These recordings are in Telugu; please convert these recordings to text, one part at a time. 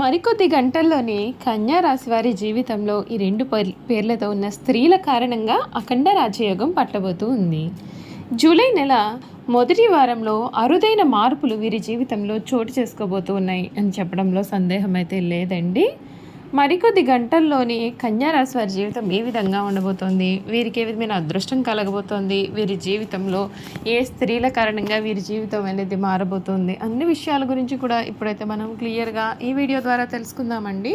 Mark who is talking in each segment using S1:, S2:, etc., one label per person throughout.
S1: మరికొద్ది గంటల్లోనే కన్యా రాశి వారి జీవితంలో ఈ రెండు పేర్లతో ఉన్న స్త్రీల కారణంగా అఖండ రాజయోగం పట్టబోతూ ఉంది. జూలై నెల మొదటి వారంలో అరుదైన మార్పులు వీరి జీవితంలో చోటు చేసుకోబోతూ ఉన్నాయి అని చెప్పడంలో సందేహం అయితే లేదండి. మరికొద్ది గంటల్లోనే కన్యారాశి వారి జీవితం ఏ విధంగా ఉండబోతోంది? వీరికి ఏ విధమైన అదృష్టం కలగబోతోంది? వీరి జీవితంలో ఏ స్త్రీల కారణంగా వీరి జీవితం అనేది మారబోతోంది? అన్ని విషయాల గురించి కూడా ఇప్పుడైతే మనం క్లియర్గా ఈ వీడియో ద్వారా తెలుసుకుందామండి.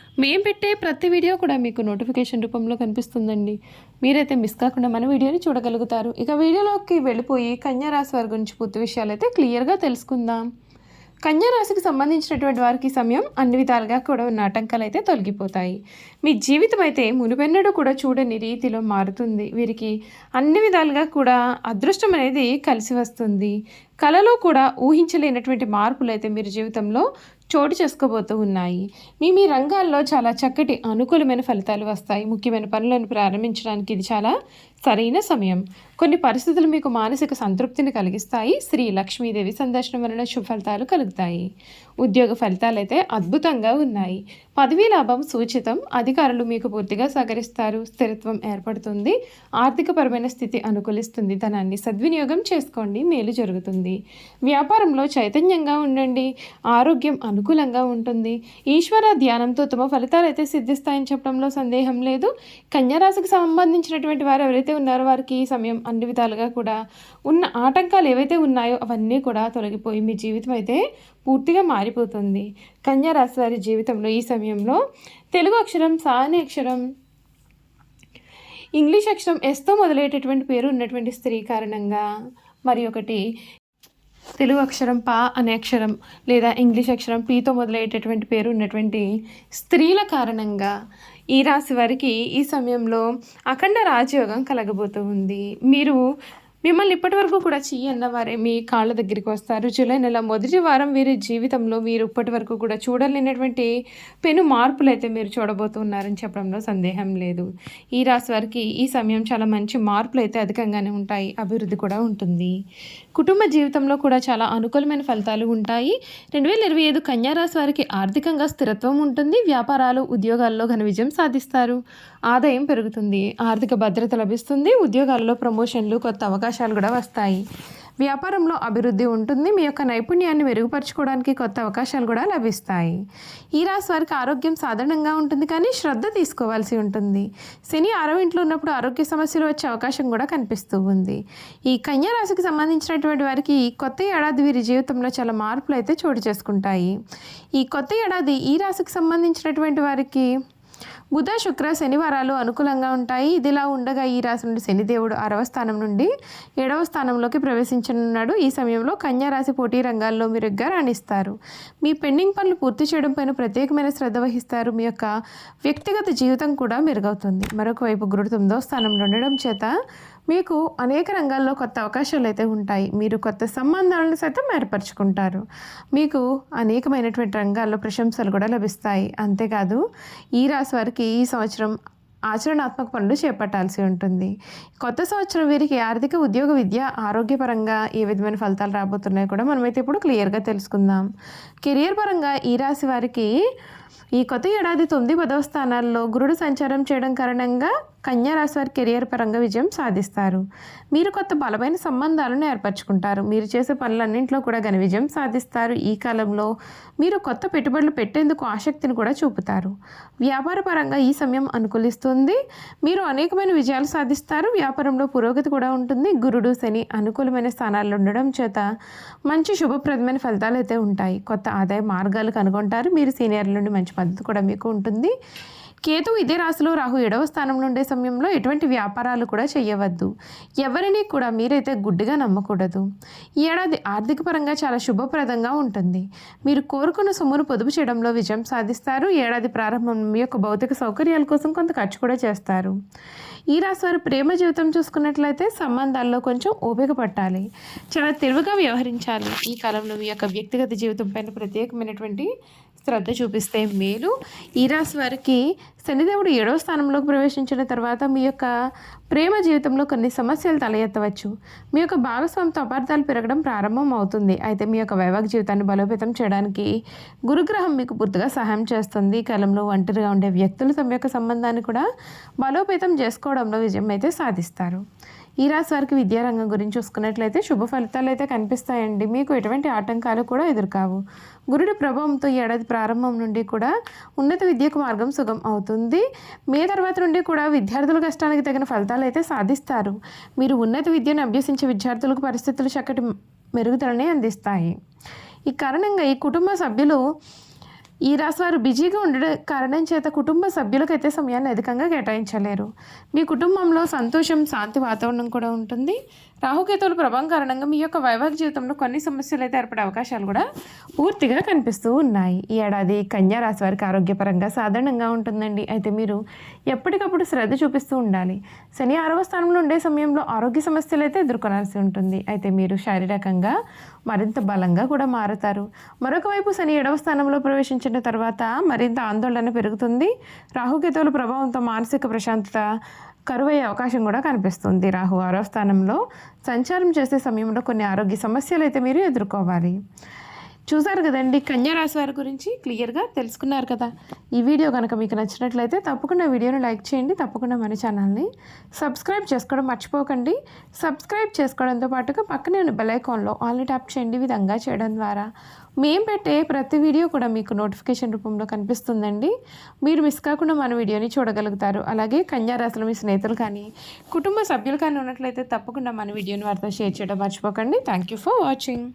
S1: మేము పెట్టే ప్రతి వీడియో కూడా మీకు నోటిఫికేషన్ రూపంలో కనిపిస్తుందండి. మీరైతే మిస్ కాకుండా మన వీడియోని చూడగలుగుతారు. ఇక వీడియోలోకి వెళ్ళిపోయి కన్యా రాశి వారి గురించి పూర్తి విషయాలు అయితే క్లియర్గా తెలుసుకుందాం. కన్యా రాశికి సంబంధించినటువంటి వారికి సమయం అన్ని విధాలుగా కూడా ఉన్న ఆటంకాలు అయితే తొలగిపోతాయి. మీ జీవితం అయితే మునిపెన్నడూ కూడా చూడని రీతిలో మారుతుంది. వీరికి అన్ని విధాలుగా కూడా అదృష్టం అనేది కలిసి వస్తుంది. కళలో కూడా ఊహించలేనటువంటి మార్పులు అయితే మీరు జీవితంలో చోటు చేసుకోబోతూ ఉన్నాయి. మీ మీ రంగాల్లో చాలా చక్కటి అనుకూలమైన ఫలితాలు వస్తాయి. ముఖ్యమైన పనులను ప్రారంభించడానికి ఇది చాలా సరైన సమయం. కొన్ని పరిస్థితులు మీకు మానసిక సంతృప్తిని కలిగిస్తాయి. శ్రీ లక్ష్మీదేవి సందర్శనం వలన శుభ ఫలితాలు కలుగుతాయి. ఉద్యోగ ఫలితాలు అయితే అద్భుతంగా ఉన్నాయి. పదవీ లాభం సూచితం. అధికారులు మీకు పూర్తిగా సహకరిస్తారు. స్థిరత్వం ఏర్పడుతుంది. ఆర్థికపరమైన స్థితి అనుకూలిస్తుంది. ధనాన్ని సద్వినియోగం చేసుకోండి. మేలు జరుగుతుంది. వ్యాపారంలో చైతన్యంగా ఉండండి. ఆరోగ్యం అను అనుకూలంగా ఉంటుంది. ఈశ్వర ధ్యానంతో తమ ఫలితాలు అయితే సిద్ధిస్తాయని చెప్పడంలో సందేహం లేదు. కన్యారాశికి సంబంధించినటువంటి వారు ఎవరైతే ఉన్నారో వారికి ఈ సమయం అన్ని విధాలుగా కూడా ఉన్న ఆటంకాలు ఏవైతే ఉన్నాయో అవన్నీ కూడా తొలగిపోయి మీ జీవితం అయితే పూర్తిగా మారిపోతుంది. కన్యారాశి వారి జీవితంలో ఈ సమయంలో తెలుగు అక్షరం సాని అక్షరం ఇంగ్లీష్ అక్షరం ఎస్తో మొదలయ్యేటటువంటి పేరు ఉన్నటువంటి స్త్రీ కారణంగా మరి ఒకటి తెలుగు అక్షరం పా అనే అక్షరం లేదా ఇంగ్లీష్ అక్షరం పీతో మొదలయ్యేటటువంటి పేరు ఉన్నటువంటి స్త్రీల కారణంగా ఈ రాశి వారికి ఈ సమయంలో అఖండ రాజయోగం కలగబోతూ ఉంది. మీరు మిమ్మల్ని ఇప్పటి వరకు కూడా చెయ్యన్న వారే మీ కాళ్ళ దగ్గరికి వస్తారు. జూలై నెల మొదటి వారం వీరి జీవితంలో మీరు ఇప్పటి వరకు కూడా చూడలేనటువంటి పెను మార్పులు అయితే మీరు చూడబోతున్నారని చెప్పడంలో సందేహం లేదు. ఈ రాశి వారికి ఈ సమయం చాలా మంచి మార్పులు అయితే అధికంగానే ఉంటాయి. అభివృద్ధి కూడా ఉంటుంది. కుటుంబ జీవితంలో కూడా చాలా అనుకూలమైన ఫలితాలు ఉంటాయి. రెండు వేల ఇరవై ఐదు కన్యారాశి వారికి ఆర్థికంగా స్థిరత్వం ఉంటుంది. వ్యాపారాలు ఉద్యోగాల్లో ఘన విజయం సాధిస్తారు. ఆదాయం పెరుగుతుంది. ఆర్థిక భద్రత లభిస్తుంది. ఉద్యోగాల్లో ప్రమోషన్లు కొత్త అవకాశాలు అవకాశాలు కూడా వస్తాయి. వ్యాపారంలో అభివృద్ధి ఉంటుంది. మీ యొక్క నైపుణ్యాన్ని మెరుగుపరచుకోవడానికి కొత్త అవకాశాలు కూడా లభిస్తాయి. ఈ రాశి వారికి ఆరోగ్యం సాధారణంగా ఉంటుంది కానీ శ్రద్ధ తీసుకోవాల్సి ఉంటుంది. శని ఆరో ఇంట్లో ఉన్నప్పుడు ఆరోగ్య సమస్యలు వచ్చే అవకాశం కూడా కనిపిస్తూ ఉంది. ఈ కన్యా రాశికి సంబంధించినటువంటి వారికి ఈ కొత్త ఏడాది వీరి జీవితంలో చాలా మార్పులు అయితే చోటు చేసుకుంటాయి. ఈ కొత్త ఏడాది ఈ రాశికి సంబంధించినటువంటి వారికి బుధ శుక్ర శనివారాలు అనుకూలంగా ఉంటాయి. ఇదిలా ఉండగా ఈ రాశి నుండి శనిదేవుడు ఆరవ స్థానం నుండి ఏడవ స్థానంలోకి ప్రవేశించనున్నాడు. ఈ సమయంలో కన్యారాశి పోటీ రంగాల్లో మెరుగ్గా రాణిస్తారు. మీ పెండింగ్ పనులు పూర్తి చేయడం పైన ప్రత్యేకమైన శ్రద్ధ వహిస్తారు. మీ యొక్క వ్యక్తిగత జీవితం కూడా మెరుగవుతుంది. మరొక వైపు గురుడు తొమ్మిదవ స్థానంలో ఉండడం చేత మీకు అనేక రంగాల్లో కొత్త అవకాశాలు అయితే ఉంటాయి. మీరు కొత్త సంబంధాలను సైతం ఏర్పరచుకుంటారు. మీకు అనేకమైనటువంటి రంగాల్లో ప్రశంసలు కూడా లభిస్తాయి. అంతేకాదు ఈ రాశి వారికి ఈ సంవత్సరం ఆచరణాత్మక పనులు చేపట్టాల్సి ఉంటుంది. కొత్త సంవత్సరం వీరికి ఆర్థిక ఉద్యోగ విద్య ఆరోగ్యపరంగా ఏ విధమైన ఫలితాలు రాబోతున్నాయో కూడా మనమైతే ఇప్పుడు క్లియర్గా తెలుసుకుందాం. కెరియర్ పరంగా ఈ రాశి వారికి ఈ కొత్త ఏడాది తొమ్మిది పదవ స్థానాల్లో గురుడు సంచారం చేయడం కారణంగా కన్యా రాశి వారి కెరియర్ పరంగా విజయం సాధిస్తారు. మీరు కొత్త బలమైన సంబంధాలను ఏర్పరచుకుంటారు. మీరు చేసే పనులన్నింటిలో కూడా ఘన విజయం సాధిస్తారు. ఈ కాలంలో మీరు కొత్త పెట్టుబడులు పెట్టేందుకు ఆసక్తిని కూడా చూపుతారు. వ్యాపార పరంగా ఈ సమయం అనుకూలిస్తుంది. మీరు అనేకమైన విజయాలు సాధిస్తారు. వ్యాపారంలో పురోగతి కూడా ఉంటుంది. గురుడు శని అనుకూలమైన స్థానాల్లో ఉండడం చేత మంచి శుభప్రదమైన ఫలితాలు అయితే ఉంటాయి. కొత్త ఆదాయ మార్గాలు కనుగొంటారు. మీరు సీనియర్ల నుండి మంచి మద్దతు కూడా మీకు ఉంటుంది. కేతు ఇదే రాశిలో రాహు ఏడవ స్థానంలో ఉండే సమయంలో ఎటువంటి వ్యాపారాలు కూడా చేయవద్దు ఎవరిని కూడా మీరైతే గుడ్డిగా నమ్మకూడదు. ఈ ఏడాది ఆర్థిక పరంగా చాలా శుభప్రదంగా ఉంటుంది. మీరు కోరుకున్న సొమ్మును పొదుపు చేయడంలో విజయం సాధిస్తారు. ఏడాది ప్రారంభం మీ యొక్క భౌతిక సౌకర్యాల కోసం కొంత ఖర్చు కూడా చేస్తారు. ఈ రాశి వారు ప్రేమ జీవితం చూసుకున్నట్లయితే సంబంధాల్లో కొంచెం ఓపిక పట్టాలి. చాలా తెలివిగా వ్యవహరించాలి. ఈ కాలంలో మీ యొక్క వ్యక్తిగత జీవితం పైన ప్రత్యేకమైనటువంటి శ్రద్ధ చూపిస్తే మేలు. ఈ రాశి వారికి శనిదేవుడు ఏడవ స్థానంలోకి ప్రవేశించిన తర్వాత మీ యొక్క ప్రేమ జీవితంలో కొన్ని సమస్యలు తల ఎత్తవచ్చు మీ యొక్క భాగస్వామితో అపార్థాలు పెరగడం ప్రారంభం అవుతుంది. అయితే మీ యొక్క వైవాహిక జీవితాన్ని బలోపేతం చేయడానికి గురుగ్రహం మీకు పూర్తిగా సహాయం చేస్తుంది. కాలంలో ఒంటరిగా ఉండే వ్యక్తులు తమ యొక్క సంబంధాన్ని కూడా బలోపేతం చేసుకోవడంలో విజయం అయితే సాధిస్తారు. ఈ రాశి వారికి విద్యారంగం గురించి చూసుకున్నట్లయితే శుభ ఫలితాలు అయితే కనిపిస్తాయండి. మీకు ఎటువంటి ఆటంకాలు కూడా ఎదురుకావు. గురుడి ప్రభావంతో ఏడాది ప్రారంభం నుండి కూడా ఉన్నత విద్యకు మార్గం సుగం అవుతుంది. మే తర్వాత నుండి కూడా విద్యార్థుల కష్టానికి తగిన ఫలితాలు అయితే సాధిస్తారు. మీరు ఉన్నత విద్యను అభ్యసించే విద్యార్థులకు పరిస్థితులు చక్కటి మెరుగుదలని అందిస్తాయి. ఈ కారణంగా ఈ కుటుంబ సభ్యులు ఈ రాశి వారు బిజీగా ఉండడం కారణం చేత కుటుంబ సభ్యులకైతే సమయాన్ని అధికంగా కేటాయించలేరు. మీ కుటుంబంలో సంతోషం శాంతి వాతావరణం కూడా ఉంటుంది. రాహుకేతువుల ప్రభావం కారణంగా మీ యొక్క వైవాహిక జీవితంలో కొన్ని సమస్యలు అయితే ఏర్పడే అవకాశాలు కూడా పూర్తిగా కనిపిస్తూ ఉన్నాయి. ఈ ఏడాది కన్యా రాశి వారికి ఆరోగ్యపరంగా సాధారణంగా ఉంటుందండి. అయితే మీరు ఎప్పటికప్పుడు శ్రద్ధ చూపిస్తూ ఉండాలి. శని ఆరవ స్థానంలో ఉండే సమయంలో ఆరోగ్య సమస్యలు అయితే ఎదుర్కొనాల్సి ఉంటుంది. అయితే మీరు శారీరకంగా మరింత బలంగా కూడా మారుతారు. మరొక వైపు శని ఏడవ స్థానంలో ప్రవేశించిన తర్వాత మరింత ఆందోళన పెరుగుతుంది. రాహుకేతువుల ప్రభావంతో మానసిక ప్రశాంతత కరువయ్యే అవకాశం కూడా కనిపిస్తుంది. రాహు ఆరో స్థానంలో సంచారం చేసే సమయంలో కొన్ని ఆరోగ్య సమస్యలు అయితే మీరు ఎదుర్కోవాలి. చూసారు కదండి కన్యారాశి వారి గురించి క్లియర్గా తెలుసుకున్నారు కదా. ఈ వీడియో కనుక మీకు నచ్చినట్లయితే తప్పకుండా వీడియోని లైక్ చేయండి తప్పకుండా మన ఛానల్ని సబ్స్క్రైబ్ చేసుకోవడం మర్చిపోకండి. సబ్స్క్రైబ్ చేసుకోవడంతో పాటుగా పక్కనే ఉన్న బెలైకాన్లో ఆల్ని ట్యాప్ చేయండి విధంగా చేయడం ద్వారా. మేము పెట్టే ప్రతి వీడియో కూడా మీకు నోటిఫికేషన్ రూపంలో కనిపిస్తుందండి. మీరు మిస్ కాకుండా మన వీడియోని చూడగలుగుతారు. అలాగే కన్యారాశులు మీ స్నేహితులు కానీ కుటుంబ సభ్యులు కానీ ఉన్నట్లయితే తప్పకుండా మన వీడియోని వారితో షేర్ చేయడం మర్చిపోకండి. Thank you for watching